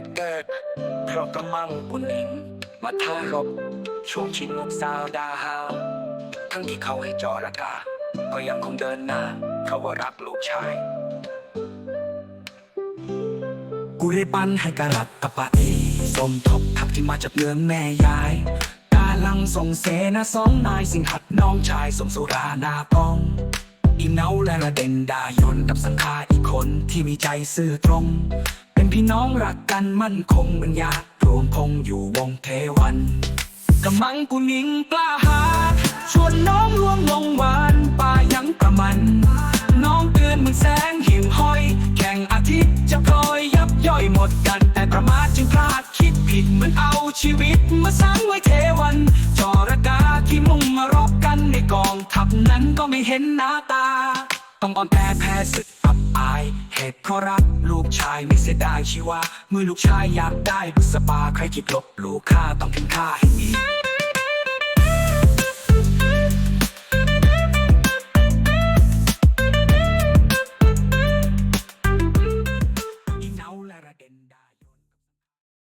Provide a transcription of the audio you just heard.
กเกิดเพราะกำมังปุนหิงมาทารบช่วงชิงลูกสาวดาหาวทั้งที่เขาให้จอระกา ก็ยังคงเดินหน้าเพราว่ารักลูกชาย กูได้ปั้นให้กะรัตตะปะเอสมทบทัพที่มาจากเมืองแม่ยายกาลังส่งเสนาสองนายสิงหัดน้องชายสมสุรานาปอง อีเนาและละเด่นดายนกับสังฆาอีกคนที่มีใจซื่อตรง พี่น้องรักกันมั่นคงเป็นญาติรวมพงอยู่วงเทวันกำมังกูนิงกล้าหาชวนน้องล่วงลงหวานป่ายังประมัน น้องเตือนเหมึงแสงหิ่งห้อย แข่งอาทิตย์จะพลอยยับย่อยหมดกัน แต่ประมาทจึงพลาดคิดผิดเหมือนเอาชีวิตมาสร้างไว้เทวันจอระกาที่มุ่งมารบกันในกองทัพนั้นก็ไม่เห็นหน้าตา ต้องอ่อนแอแพ้ศึกอับอาย เหตุเพราะรัก ชายไม่เสียดายชีวะเมื่อลูกชายอยากได้บุษบาใครคิดลบหลู่ค่าต้องถึนค่าให้มีเงาและระเด็นดา